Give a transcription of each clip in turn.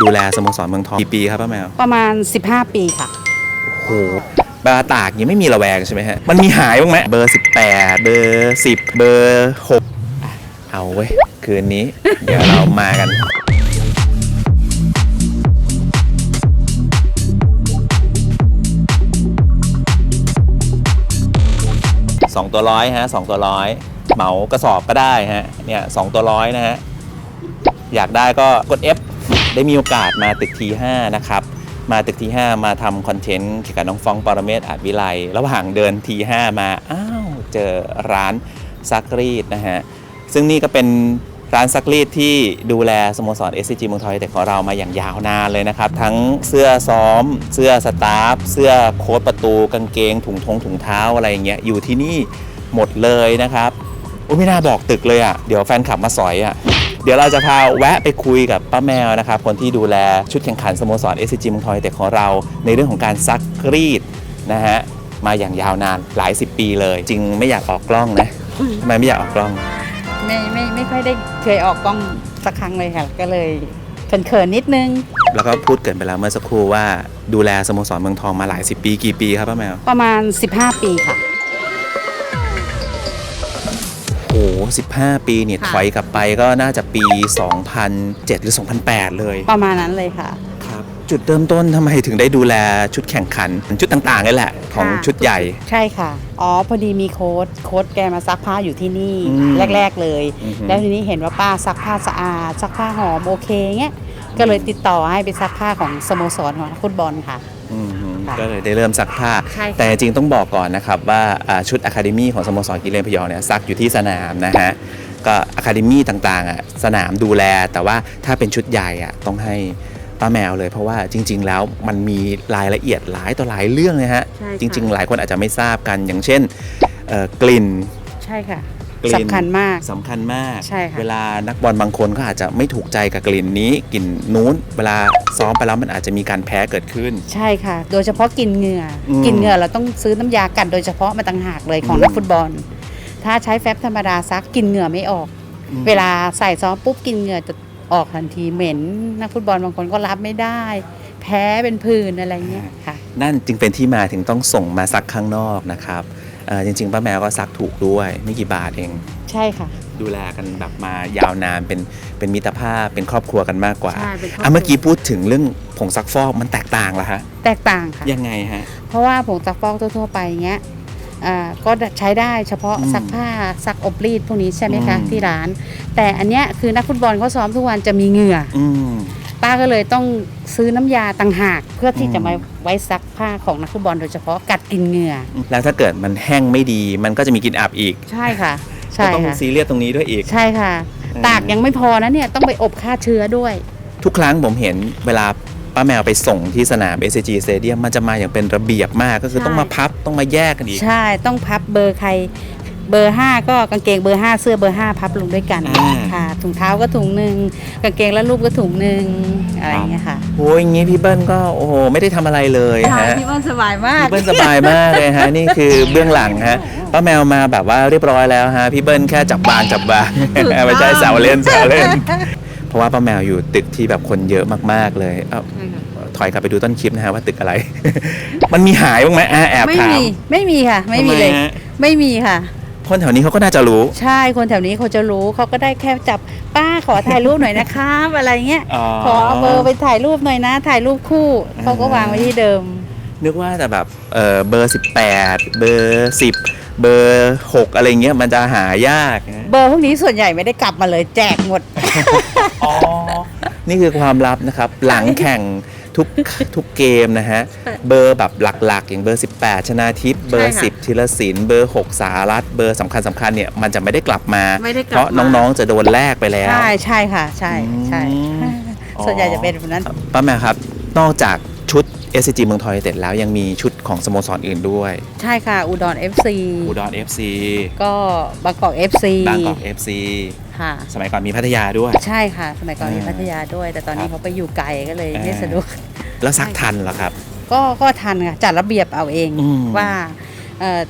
ดูแลสโมสรเมืองทองกี่ปีครับป้าแมวประมาณ 15 ปีค่ะโอ้โหบาตากยังไม่มีระแวงใช่ไหมฮะ มันมีหายบ้างไหมเบอร์ 18 เบอร์ 10 เบอร์6อะเอาเว้ย คืนนี้ เดี๋ยวเรามากัน สองตัวร้อยฮะสองตัวร้อยเหมากระสอบก็ได้ฮะ เนี่ยสองตัวร้อยนะฮะ อยากได้ก็กด F ได้มีโอกาสมาตึกที5นะครับมาตึกที5มาทำคอนเทนต์เกี่ยวกับน้องฟองปรเมศอาจวิไลระหว่างเดินที5มาอ้าวเจอร้านซักรีดนะฮะซึ่งนี่ก็เป็นร้านซักรีดที่ดูแลสโมสร SCG เมืองทอยแต่ของเรามาอย่างยาวนานเลยนะครับ ทั้งเสื้อซ้อม เสื้อสตาฟ เสื้อโค้ทประตูกางเกง ถุงทงถุงเท้าอะไรอย่างเงี้ยอยู่ที่นี่หมดเลยนะครับโอ้ยไม่น่าบอกตึกเลยอะ่ะ เดี๋ยวแฟนคลับมาสอยอะ่ะ เดี๋ยวเราจะพาแวะไปคุยกับป้าแมวนะครับ คนที่ดูแลชุดแข่งขันสโมสร SCG เมืองทอยแต่ของเรา ในเรื่องของการซักรีดนะฮะมาอย่างยาวนานหลายสิบปีเลย จริงไม่อยากออกกล้องนะทำไมไม่อยากออกกล้อง ไม่ไม่ไม่ค่อยได้เคยออกกล้องสักครั้งเลยค่ะ ก็เลยเขินๆนิดนึง แล้วก็พูดเกินไปแล้วเมื่อสักครู่ว่าดูแลสโมสรเมืองทองมาหลายสิบปีกี่ปีครับป้าแมว ประมาณ 15 ปีค่ะ โอ้สิบห้าปีเนี่ยค่ะ ถอยกลับไปก็น่าจะปี 2007 หรือ 2008 เลย ประมาณนั้นเลยค่ะ ครับจุดเริ่มต้นทำไมถึงได้ดูแลชุดแข่งขัน ชุดต่างๆนี่แหละ ของค่ะ ชุดใหญ่ ใช่ค่ะ อ๋อ พอดีมีโค้ดโค้ดแกมาซักผ้าอยู่ที่นี่อืมแรก ๆเลย อือฮึ แล้วทีนี้เห็นว่าป้าซักผ้าสะอาด ซักผ้าหอมโอเคเงี้ย ก็เลยติดต่อให้ไปซักผ้าของสโมสรของนักฟุตบอลค่ะอืม ค่ะ ก็เลยได้เริ่มซักผ้า ใช่ค่ะ แต่จริงๆต้องบอกก่อนนะครับว่าอ่าชุดอะคาเดมี่ของสโมสรกิเลนพยองเนี่ยซักอยู่ที่สนามนะฮะก็อะคาเดมี่ต่างๆอะสนามดูแล แต่ว่าถ้าเป็นชุดใหญ่อะต้องให้ป้าแมวเลย เพราะว่าจริง ๆ แล้วมันมีรายละเอียดหลายต่อหลายเรื่องเลยฮะใช่ค่ะ จริง ๆ หลายคนอาจจะไม่ทราบกันอย่างเช่นเอ่อกลิ่น ใช่ค่ะ กลิ่นสำคัญมากสำคัญมากใช่ค่ะ เวลานักบอลบางคนก็อาจจะไม่ถูกใจกับกลิ่นนี้กลิ่นนู้น เวลาซ้อมไปแล้วมันอาจจะมีการแพ้เกิดขึ้น ใช่ค่ะ โดยเฉพาะกินเหงื่ออมกินเหงื่อเราต้องซื้อน้ำยากันโดยเฉพาะมาต่างหากเลยของอืมนักฟุตบอล ถ้าใช้แฟบธรรมดาซักกินเหงื่อไม่ออกเวลาใส่ซ้อมปุ๊บกินเหงื่อจะออกทันทีเหม็น นักฟุตบอลบางคนก็รับไม่ได้ แพ้เป็นผื่นอะไรเงี้ยค่ะ นั่นจึงเป็นที่มาถึงต้องส่งมาซักข้างนอกนะครับเอ่อ จริงๆป้าแมวก็ซักถูกด้วยไม่กี่บาทเอง ใช่ค่ะ ดูแลกันแบบมายาวนานเป็นเป็นมิตรภาพเป็นครอบครัวกันมากกว่าใช่เป็นครอบครัว อะเมื่อกี้พูดถึงเรื่องผงซักฟอกมันแตกต่างแล้วฮะแตกต่างค่ะ ยังไงฮะ เพราะว่าผงซักฟอกทั่วๆไปเงี้ยอ่าก็ใช้ได้เฉพาะอืมซักผ้าซักอบรีดพวกนี้ใช่ไหมคะอืม ที่ร้าน แต่อันเนี้ยคือนักฟุตบอลเขาซ้อมทุกวันจะมีเหงื่อ อืม ป้าก็เลยต้องซื้อน้ำยาต่างหาก เพื่อที่อืมจะมาไว้ซักผ้าของนักฟุตบอลโดยเฉพาะกัดกินเหงื่อ แล้วถ้าเกิดมันแห้งไม่ดี มันก็จะมีกลิ่นอับอีก ใช่ค่ะก็ใช่ต้องค่ะ ซีเรียสตรงนี้ด้วยอีก ใช่ค่ะ อืม ตากยังไม่พอนะเนี่ย ต้องไปอบฆ่าเชื้อด้วย ทุกครั้งผมเห็นเวลาป้าแมวไปส่งที่สนาม SCG Stadium มันจะมาอย่างเป็นระเบียบมากก็คือใช่ ต้องมาพับต้องมาแยกกันอีก ใช่ต้องพับเบอร์ใคร เบอร์ 5 ก็กางเกงเบอร์ 5 เสื้อเบอร์ 5 พับลงด้วยกันอ่า ค่ะถุงเท้าก็ถุงหนึ่งกางเกงและรูปก็ถุงหนึ่งอะไรอย่างเงี้ยค่ะโอ้ยอย่างงี้พี่เบิ้ลก็โอ้โหไม่ได้ทำอะไรเลยฮะ พี่ว่าสบายมาก พี่เบิ้ลสบายมากเลยฮะ นี่คือเบื้องหลังฮะป้าแมวมาแบบว่าเรียบร้อยแล้วฮะพี่เบิ้ลแค่จับบางจับบางถูกต้อง ไม่ใช่แซวเล่นแซวเล่น เพราะว่าป้าแมวอยู่ตึกที่แบบคนเยอะมากๆเลยเอ้าถอยกลับไปดูต้นคลิปนะฮะว่าตึกอะไร มันมีหายบ้างไหมอะแอบไม่ถามมีไม่มีค่ะ ไม่มีเลย ทำฮะไม่มีค่ะ คนแถวนี้เขาก็น่าจะรู้ ใช่คนแถวนี้เขาจะรู้เขาก็ได้แค่จับป้าขอถ่ายรูปหน่อยนะครับอะไรเงี้ยอ๋อ ขอเอาเบอร์ไปถ่ายรูปหน่อยนะ ถ่ายรูปคู่เขาก็วางไว้ที่เดิม นึกว่าแต่แบบเออเบอร์ 18 เบอร์ 10 เบอร์ 6 อะไรเงี้ยมันจะหายากนะเบอร์พวกนี้ส่วนใหญ่ไม่ได้กลับมาเลยแจกหมดอ๋อนี่คือความลับนะครับ หลังแข่ง ทุกทุกเกมนะฮะ เบอร์แบบหลักๆ อย่างเบอร์ 18 ชนะทิพย์เบอร์ใช่ค่ะ10ธีรศิลป์เบอร์ 6 สารัตเบอร์สำคัญสำคัญเนี่ยมันจะไม่ได้กลับมาไม่ได้กลับเพราะมาน้องๆจะโดนแลกไปแล้ว ใช่ใช่ค่ะ ใช่ใช่อืมส่วนใหญ่จะเป็นแบบนั้นป้าแม่ครับ นอกจากชุด SCG เมืองทอยเต็ดแล้วยังมีชุดของสโมสรอื่นด้วยใช่ค่ะ อุดร FC อุดร FC ก็บางกอก FC บางกอก FC ค่ะ สมัยก่อนมีพัทยาด้วย ใช่ค่ะ สมัยก่อนมีอ่าพัทยาด้วย แต่ตอนนี้ครับเขาไปอยู่ไกลก็เลยอ่าไม่สะดวก แล้วซักทันเหรอครับ ก็ก็ทันค่ะจัดระเบียบเอาเองอืม ว่าเอ่อ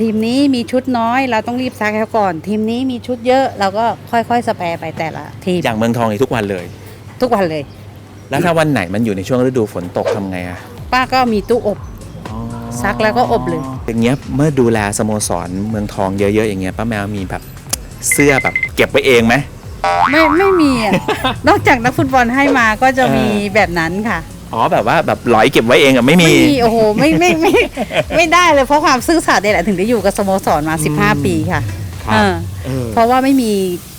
ทีมนี้มีชุดน้อยเราต้องรีบซักให้เขาก่อน ทีมนี้มีชุดเยอะเราก็ค่อยๆสแปรไปแต่ละทีมอย่างเมืองทองนี่ทุกวันเลย ทุกวันเลย แล้วถ้าวันไหนมันอยู่ในช่วงฤดูฝนตกทำไงอะป้าก็มีตู้อบ ซักแล้วก็อบเลย อย่างเงี้ยเมื่อดูแลสโมสรเมืองทองเยอะๆอย่างเงี้ยป้าแมวมีแบบเสื้อแบบเก็บไว้เองไหม ไม่ไม่มีอะ นอกจากนักฟุตบอลให้มาก็จะมีเออแบบนั้นค่ะอ๋อแบบว่าแบบหลอยเก็บไว้เองอะไม่มี ไม่มีโอ้โหไม่ไม่ไม่ไม่ได้เลยเพราะความซื่อสัตย์เนี่ยแหละถึงได้อยู่กับสโมสรมา 15 ปีค่ะ ครับเออเออเพราะว่าไม่มี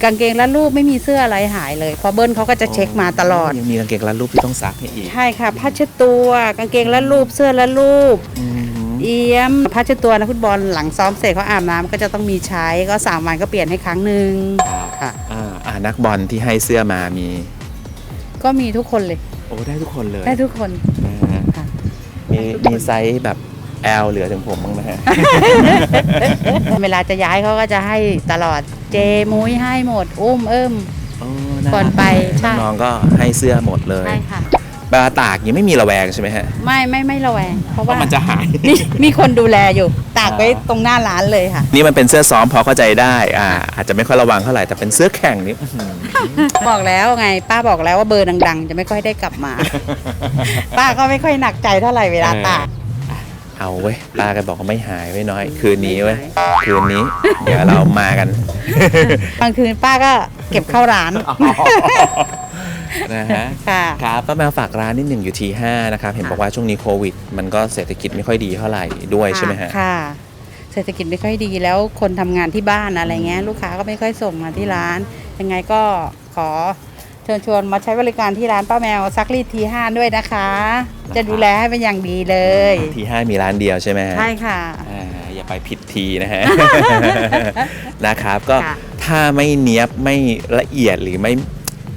กางเกงและรูปไม่มีเสื้ออะไรหายเลยเพราะเบิ้ลเขาก็จะเช็คมาตลอด ยังมีกางเกงรัดรูปที่ต้องซักให้อีกใช่ค่ะผ้าเช็ดตัวกางเกงและรูปเสื้อและรูป อืมเอี้ยมผ้าเช็ดตัวนักฟุตบอลหลังซ้อมเสร็จเขาอาบน้ำก็จะต้องมีใช้ก็สามวันก็เปลี่ยนให้ครั้งหนึ่งครับค่ะ อ่าอ่านักบอลที่ให้เสื้อมามี ก็มีทุกคนเลย โอ้ได้ทุกคนเลยได้ทุกคน นะฮะค่ะมีมีไซส์แบบ L เหลือถึงผมบ้างไหมฮะ เวลาจะย้ายเขาก็จะให้ตลอดเจมุ้ยให้หมด อุ้มเอิ้มอ๋อน่ารัก่อนไปใช่ น้องๆก็ให้เสื้อหมดเลยใช่ค่ะเวลาตากยังไม่มีระแวงใช่ไหมฮะไม่ไม่ไม่ระแวง เพราะเพว่าราะมันจะหาย มีมีคนดูแลอยู่ ตากไว้ตรงหน้าร้านเลยค่ะ นี่มันเป็นเสื้อซ้อมพอเข้าใจได้ อ่า อาจจะไม่ค่อยระวังเท่าไหร่แต่เป็นเสื้อแข่งนี่อื้อหือบอกแล้วไง ป้าบอกแล้วว่าเบอร์ดัง ๆ จะไม่ค่อยได้กลับมา ป้าก็ไม่ค่อยหนักใจเท่าไหร่เวลาตาก เอาเว้ยป้าแกบอกว่าไม่หายไว้น้อย คืนนี้เว้ยคืนนี้ เดี๋ยวเรามากัน บางคืนป้าก็เก็บเข้าร้าน นะฮะค่ะ ครับป้าแมวฝากร้านนิดหนึ่งอยู่ทีห้านะครับ เห็นบอกว่าช่วงนี้โควิด มันก็เศรษฐกิจไม่ค่อยดีเท่าไหร่ด้วยใช่ไหมฮะค่ะ เศรษฐกิจไม่ค่อยดีแล้วคนทำงานที่บ้านอะไรเงี้ย ลูกค้าก็ไม่ค่อยส่งมาที่ร้าน ยังไงก็ขอเชิญชวนมาใช้บริการที่ร้านป้าแมวซักรีดทีห้าด้วยนะคะ จะดูแลให้เป็นอย่างดีเลยทีห้ามีร้านเดียวใช่ไหมฮะใช่ค่ะอ่าอย่าไปผิดทีนะฮะนะครับ ก็ค่ะถ้าไม่เนี้ยบไม่ละเอียดหรือไม่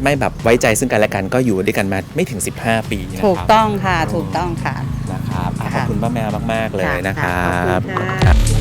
ไม่แบบไว้ใจซึ่งกันและกันก็อยู่ด้วยกันมาไม่ถึง 15 ปีนะครับถูกต้องค่ะถูกต้องค่ะนะครับอะขอบค่ะคุณป้าแมวมาก ๆ เลยนะครัค่ะบขอบคุณค่ะ